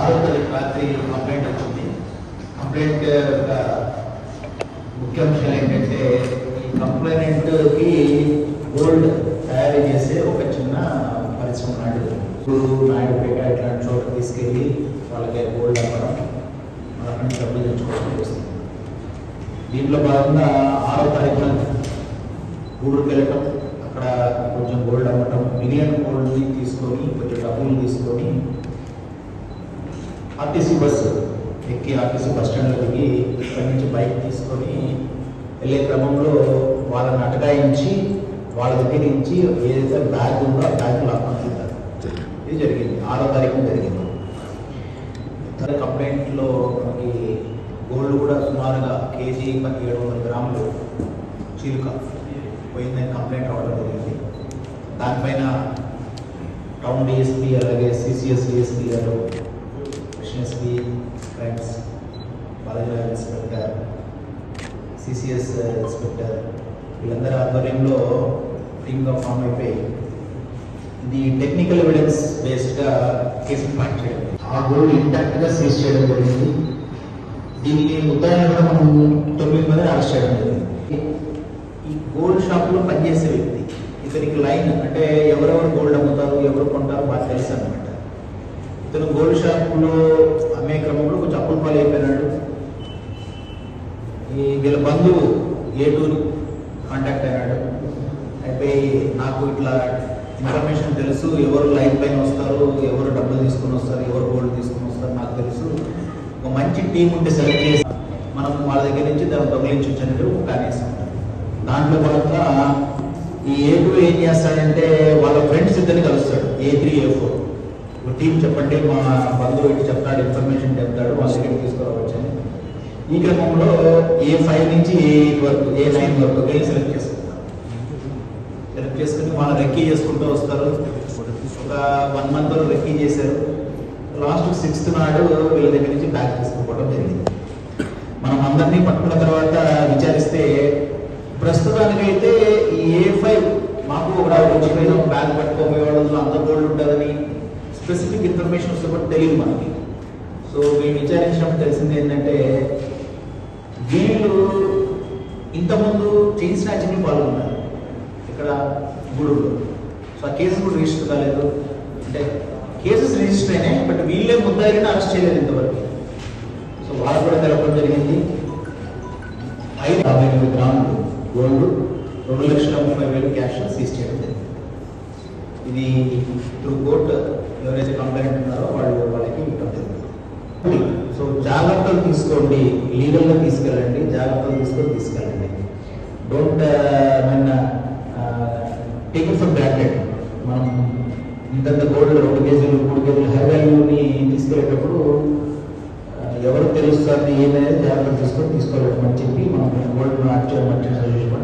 రాత్రి కంప్లైంట్ వచ్చింది కంప్లైంట్ యొక్క ముఖ్యాంశాలు ఏంటంటే ఈ కంప్లైంట్కి గోల్డ్ తయారు చేసే ఒక చిన్న పరిశ్రమ నాడు గురు నాయుడుపేట ఇట్లాంటి చోట తీసుకెళ్ళి వాళ్ళకి గోల్డ్ అమ్మడం వాళ్ళ డబ్బులు తెచ్చుకోవడం వస్తుంది దీంట్లో భాగంగా ఆరో తారీఖున గూడూరుకి వెళ్ళటం అక్కడ కొంచెం గోల్డ్ అమ్మటం మిగిలిన గోల్డ్ని తీసుకొని కొంచెం డబ్బులు తీసుకొని ఆర్టీసీ బస్సు ఎక్కి ఆర్టీసీ బస్ స్టాండ్లో దిగి ఇక్కడి నుంచి బైక్ తీసుకొని వెళ్ళే క్రమంలో వాళ్ళని అటకాయించి వాళ్ళ దగ్గర నుంచి ఏదైతే బ్యాగ్ ఉందో ఆ బ్యాగ్ లాక్కుంటుంటారు ఇది జరిగింది. ఆరో తారీఖున జరిగింది. ఇతర కంప్లైంట్లో మనకి గోల్డ్ కూడా సుమారుగా కేజీ ఏడు వందల గ్రాములు చీలుక పోయిందని కంప్లైంట్ రావడం జరిగింది. దానిపైన టౌన్ డిఎస్పీ అలాగే CCS DSP garu SP crimes Balaji inspector CCS inspector వీళ్ళందరి ఆధ్వర్యంలో టీమ్గా ఫామ్ అయిపోయి ఇది టెక్నికల్ ఎవిడెన్స్ బేస్డ్గా కేసు పార్ట్ చేయడం. ఆ గోల్డ్ ఇంటాక్ట్గా సీజ్ చేయడం జరిగింది. దీనికి కూడా మనం తొమ్మిది మంది అరెస్ట్ చేయడం జరిగింది. ఈ గోల్డ్ షాప్లో పనిచేసే వ్యక్తి ఇతనికి లైన్ అంటే ఎవరెవరు గోల్డ్ అమ్ముతారు ఎవరు కొంటారు బాగా తెలుసు అనమాట ఇతను గోల్డ్ షాపులో అమ్మే క్రమంలో కొంచెం అప్పుల పాలు అయిపోయినాడు ఈ వీళ్ళ బంధువు ఏటూరు కాంటాక్ట్ అయ్యాడు. అయిపోయి నాకు ఇట్లా ఇన్ఫర్మేషన్ తెలుసు ఎవరు లైన్ పైన వస్తారు ఎవరు డబ్బులు తీసుకొని వస్తారు ఎవరు గోల్డ్ తీసుకొని వస్తారు నాకు తెలుసు. ఒక మంచి టీం ఉంటే సెలెక్ట్ చేసి మనం వాళ్ళ దగ్గర నుంచి దాన్ని దొంగలించవచ్చు అనేది ఒక కనీసం దాంట్లో భాగంగా ఈ ఏ టూ ఏం చేస్తాడంటే వాళ్ళ ఫ్రెండ్స్ ఇద్దరిని కలుస్తాడు ఏ త్రీ ఏ ఫోర్ ఒక టీం చెప్పండి మా బంధువు ఇటు చెప్తాడు ఇన్ఫర్మేషన్ చెప్తాడు వాళ్ళ దగ్గరికి అని ఈ క్రమంలో ఏ ఫైవ్ నుంచి ఏ ఎయిట్ వరకు ఏ నైన్ వరకు సెలెక్ట్ చేసుకుంటారు. సెలెక్ట్ చేసుకుని వాళ్ళు రెక్కీ చేసుకుంటూ వస్తారు. ఒక వన్ మంత్ వరకు రెక్కీ చేశారు. లాస్ట్ సిక్స్త్ నాడు వీళ్ళ దగ్గర నుంచి బ్యాగ్ తీసుకోవడం జరిగింది. మనం అందరినీ పట్టుకున్న తర్వాత విచారిస్తే ప్రస్తుతానికైతే ఈ ఏ ఫైవ్ మాకు ఒక వచ్చిపోయిన బ్యాగ్ పట్టుకోపోయే వాళ్ళు అంత గోల్డ్ ఉంటుందని స్పెసిఫిక్ ఇన్ఫర్మేషన్ వస్తే కూడా తెలియదు మనకి. సో మేము విచారించినప్పుడు తెలిసింది ఏంటంటే వీళ్ళు ఇంతకుముందు చైన్ స్నాచింగ్లో పాల్గొన్నారు. ఇక్కడ గూడూరులో సో ఆ కేసు కూడా రిజిస్టర్ కాలేదు. అంటే కేసెస్ రిజిస్టర్ అయినాయి బట్ వీళ్ళే ముద్దాయిని అరెస్ట్ చేయలేదు ఇంతవరకు. సో వాళ్ళు కూడా తెలపడం జరిగింది. ఐదు యాభై ఎనిమిది గ్రాములు గోల్డ్ రెండు లక్షల ముప్పై వేలు క్యాష్ సీజ్ చేయడం జరిగింది. ఇది త్రూ కోర్ట్ ఎవరైతే కంప్లైంట్ ఉన్నారో వాళ్ళు వాళ్ళకి ఇవ్వడం జాగ్రత్తలు తీసుకోండి. లీగల్గా తీసుకెళ్ళండి. జాగ్రత్తలు తీసుకొని తీసుకెళ్ళండి. డోంట్ మన టేక్ ఫర్ గ్రాంటెడ్ మనం ఇంతంత గోల్డ్ రెండు కేజీలు మూడు కేజీలు హై వాల్యూని తీసుకెళ్ళేటప్పుడు uh, ఎవరు తెలుస్తుంది ఏదైనా జాగ్రత్త తీసుకొని తీసుకోలేమని చెప్పి మనం గోల్డ్ యాక్చువల్ మంచి సజెషన్